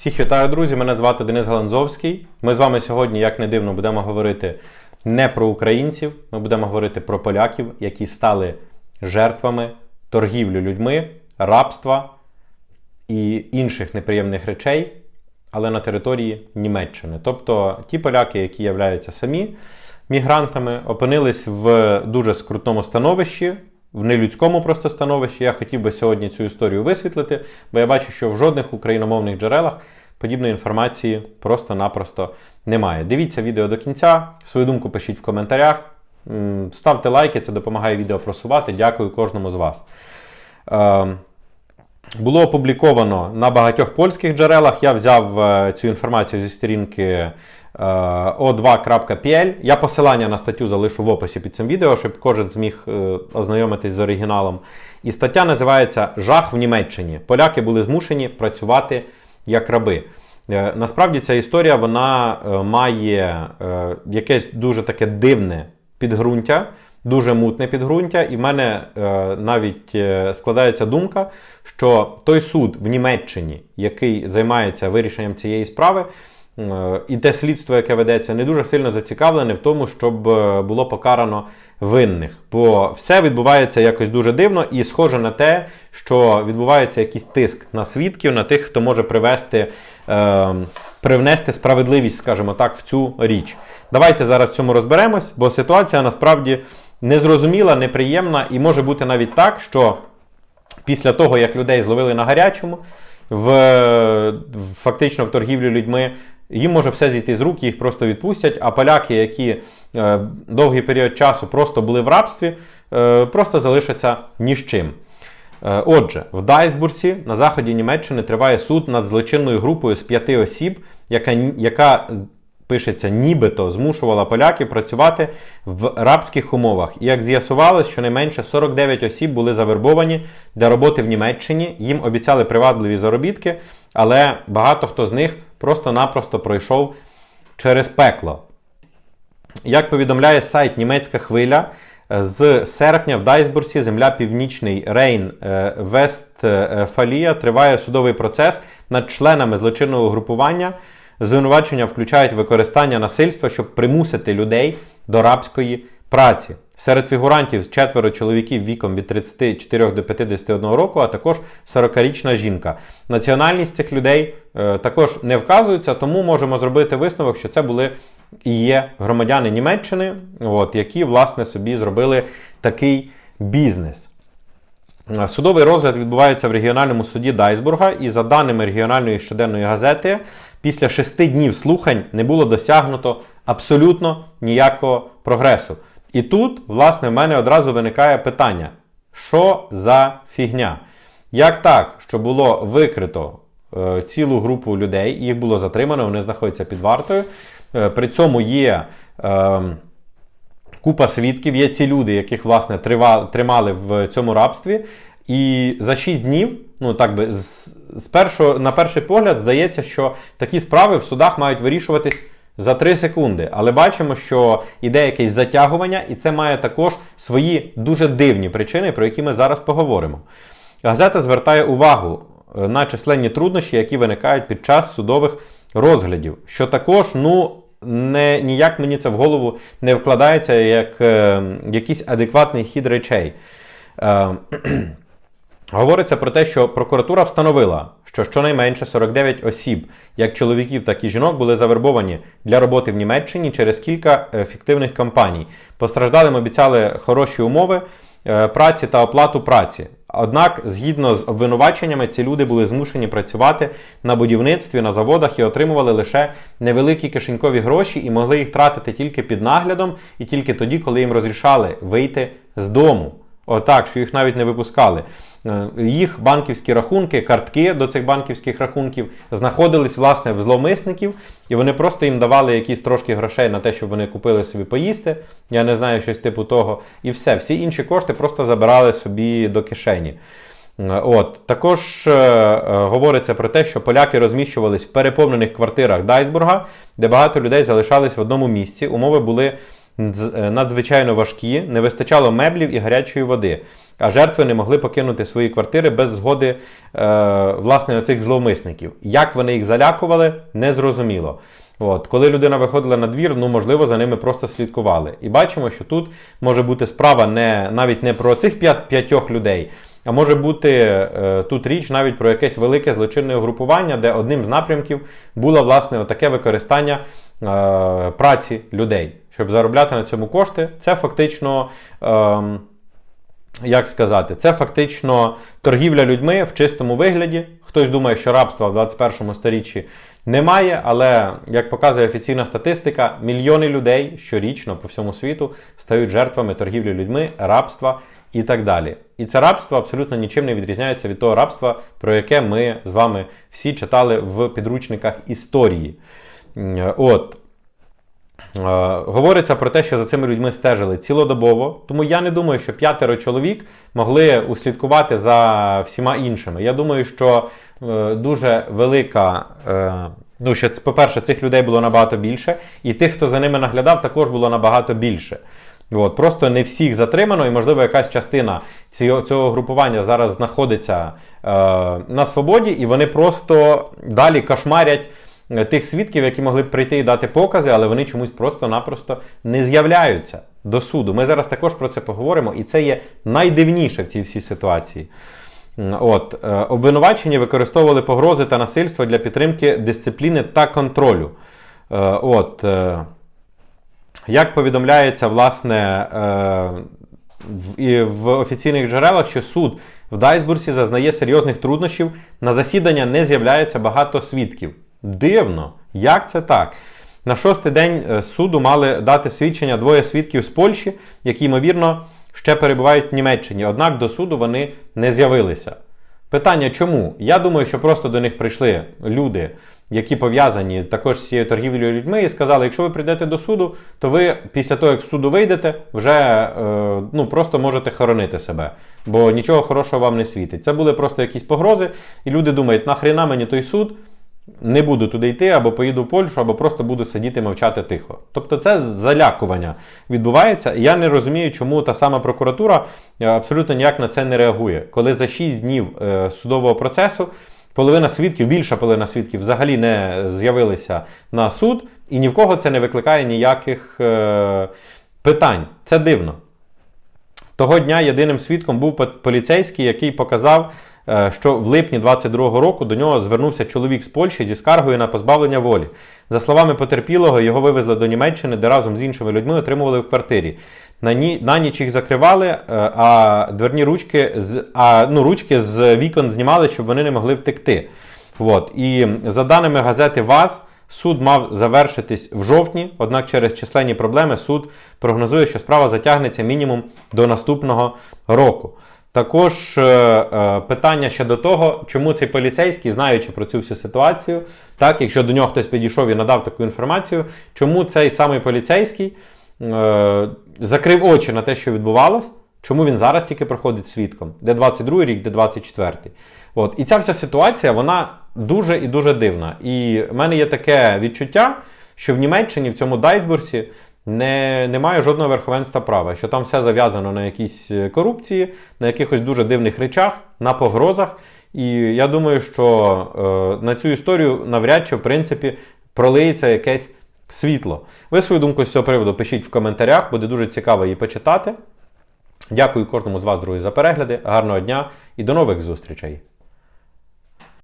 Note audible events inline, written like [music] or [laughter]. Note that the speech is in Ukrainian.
Всіх вітаю, друзі! Мене звати Денис Галанзовський. Ми з вами сьогодні, як не дивно, будемо говорити не про українців, ми будемо говорити про поляків, які стали жертвами торгівлі людьми, рабства і інших неприємних речей, але на території Німеччини. Тобто ті поляки, які являються самі мігрантами, опинились в дуже скрутному становищі. В нелюдському просто становищі я хотів би сьогодні цю історію висвітлити, бо я бачу, що в жодних україномовних джерелах подібної інформації просто-напросто немає. Дивіться відео до кінця, свою думку пишіть в коментарях, ставте лайки, це допомагає відео просувати. Дякую кожному з вас. Е, було опубліковано на багатьох польських джерелах. Я взяв е, цю інформацію зі сторінки o2.pl. Я посилання на статтю залишу в описі під цим відео, щоб кожен зміг е, ознайомитись з оригіналом. І стаття називається Жах в Німеччині. Поляки були змушені працювати як раби. Е, Насправді ця історія вона е, має е, якесь дуже таке дивне підґрунтя, дуже мутне підґрунтя, і в мене е, навіть е, складається думка, що той суд в Німеччині, який займається вирішенням цієї справи, е, і те слідство, яке ведеться, не дуже сильно зацікавлене в тому, щоб е, було покарано винних. Бо все відбувається якось дуже дивно і схоже на те, що відбувається якийсь тиск на свідків, на тих, хто може привести, е, привнести справедливість, скажімо так, в цю річ. Давайте зараз в цьому розберемось, бо ситуація насправді незрозуміла, неприємна, і може бути навіть так, що після того, як людей зловили на гарячому, в, фактично в торгівлі людьми, їм може все зійти з рук, їх просто відпустять. А поляки, які е, довгий період часу просто були в рабстві, е, просто залишаться ні з чим. Е, Отже, в Дайсбурсі на заході Німеччини триває суд над злочинною групою з п'яти осіб, яка, яка пишеться, нібито змушувала поляків працювати в рабських умовах. І як з'ясувалось, щонайменше 49 осіб були завербовані для роботи в Німеччині. Їм обіцяли привабливі заробітки, але багато хто з них просто-напросто пройшов через пекло. Як повідомляє сайт Німецька хвиля, е, з серпня в Дайсбурсі земля Північний Рейн е, Вестфалія триває судовий процес над членами злочинного групування. Звинувачення включають використання насильства, щоб примусити людей до рабської праці. Серед фігурантів четверо чоловіків віком від 34 до 51 року, а також 40-річна жінка. Національність цих людей е, також не вказується, тому можемо зробити висновок, що це були і є громадяни Німеччини, от, які власне собі зробили такий бізнес. Е, Судовий розгляд відбувається в регіональному суді Дайсбурга, і за даними регіональної щоденної газети, після шести днів слухань не було досягнуто абсолютно ніякого прогресу. І тут, власне, в мене одразу виникає питання: що за фігня? Як так, що було викрито е, цілу групу людей, їх було затримано, вони знаходяться під вартою. Е, при цьому є. Е, купа свідків, є ці люди, яких власне тримали в цьому рабстві. І за 6 днів, ну так би, з, з першого, на перший погляд, здається, що такі справи в судах мають вирішуватись за 3 секунди. Але бачимо, що іде якесь затягування, і це має також свої дуже дивні причини, про які ми зараз поговоримо. Газета звертає увагу е, на численні труднощі, які виникають під час судових розглядів, що також, ну. Не, ніяк мені це в голову не вкладається як е, якийсь адекватний хід речей. Е, [clears throat] говориться про те, що прокуратура встановила, що щонайменше 49 осіб, як чоловіків, так і жінок, були завербовані для роботи в Німеччині через кілька е, фіктивних кампаній. Постраждалим обіцяли хороші умови е, праці та оплату праці. Однак, згідно з обвинуваченнями, ці люди були змушені працювати на будівництві, на заводах і отримували лише невеликі кишенькові гроші і могли їх тратити тільки під наглядом і тільки тоді, коли їм розрішали вийти з дому. Отак, що їх навіть не випускали. Е, Їх банківські рахунки, картки до цих банківських рахунків знаходились власне в зловмисників, і вони просто їм давали якісь трошки грошей на те, щоб вони купили собі поїсти. Я не знаю щось типу того. І все. Всі інші кошти просто забирали собі до кишені. Е, От також е, е, говориться про те, що поляки розміщувались в переповнених квартирах Дайсбурга, де багато людей залишались в одному місці. Умови були надзвичайно важкі, не вистачало меблів і гарячої води. А жертви не могли покинути свої квартири без згоди е, власне оцих зловмисників. Як вони їх залякували, незрозуміло. От, коли людина виходила на двір, ну можливо, за ними просто слідкували. І бачимо, що тут може бути справа не навіть не про цих п'ят- п'ятьох людей, а може бути е, тут річ навіть про якесь велике злочинне угрупування, де одним з напрямків було власне отаке використання е, праці людей, щоб заробляти на цьому кошти. Це фактично. ем, як сказати, це фактично торгівля людьми в чистому вигляді. Хтось думає, що рабства в 21 сторіччі немає, але як показує офіційна статистика, мільйони людей щорічно по всьому світу стають жертвами торгівлі людьми, рабства і так далі. І це рабство абсолютно нічим не відрізняється від того рабства, про яке ми з вами всі читали в підручниках історії. От. Е, Говориться про те, що за цими людьми стежили цілодобово, тому я не думаю, що п'ятеро чоловік могли услідкувати за всіма іншими. Я думаю, що е, дуже велика. е, Ну, що, по-перше, цих людей було набагато більше, і тих, хто за ними наглядав, також було набагато більше. От, просто не всіх затримано, і, можливо, якась частина цього, цього групування зараз знаходиться е, на свободі, і вони просто далі кошмарять тих свідків, які могли б прийти і дати покази, але вони чомусь просто-напросто не з'являються до суду. Ми зараз також про це поговоримо, і це є найдивніше в цій всій ситуації. От, е, обвинувачені використовували погрози та насильство для підтримки дисципліни та контролю. Е, От, е, як повідомляється, власне, е, в, офіційних джерелах, що суд в Дайсбурсі зазнає серйозних труднощів, на засідання не з'являється багато свідків. Дивно, як це так? На шостий день е, суду мали дати свідчення двоє свідків з Польщі, які, ймовірно, ще перебувають в Німеччині. Однак до суду вони не з'явилися. Питання чому? Я думаю, що просто до них прийшли люди, які пов'язані також з цією торгівлею людьми, і сказали: якщо ви прийдете до суду, то ви після того, як з суду вийдете, вже е, ну, просто можете хоронити себе, бо нічого хорошого вам не світить. Це були просто якісь погрози, і люди думають, нахрена мені той суд, не буду туди йти, або поїду в Польщу, або просто буду сидіти мовчати тихо. Тобто це залякування відбувається. І я не розумію, чому та сама прокуратура е, абсолютно ніяк на це не реагує. Коли за 6 днів е, судового процесу половина свідків, більша половина свідків взагалі не з'явилися на суд, і ні в кого це не викликає ніяких е, питань. Це дивно. Того дня єдиним свідком був поліцейський, який показав, що в липні 22-го року до нього звернувся чоловік з Польщі зі скаргою на позбавлення волі. За словами потерпілого, його вивезли до Німеччини, де разом з іншими людьми отримували в квартирі. На, ні, на ніч їх закривали, е, а дверні ручки з а, ну, ручки з вікон знімали, щоб вони не могли втекти. От. І за даними газети ВАЗ, суд мав завершитись в жовтні, однак через численні проблеми суд прогнозує, що справа затягнеться мінімум до наступного року. Також е, е, питання до того, чому цей поліцейський, знаючи про цю всю ситуацію, так, якщо до нього хтось підійшов і надав таку інформацію, чому цей самий поліцейський е, закрив очі на те, що відбувалось, чому він зараз тільки проходить свідком, де 22 рік, де 24. От. І ця вся ситуація, вона дуже і дуже дивна. І в мене є таке відчуття, що в Німеччині, в цьому Дайсбурсі, не, немає жодного верховенства права, що там все зав'язано на якійсь е, корупції, на якихось дуже дивних речах, на погрозах. І я думаю, що е, на цю історію навряд чи, в принципі, пролиється якесь світло. Ви свою думку з цього приводу пишіть в коментарях, буде дуже цікаво її почитати. Дякую кожному з вас, друзі, за перегляди. Гарного дня і до нових зустрічей!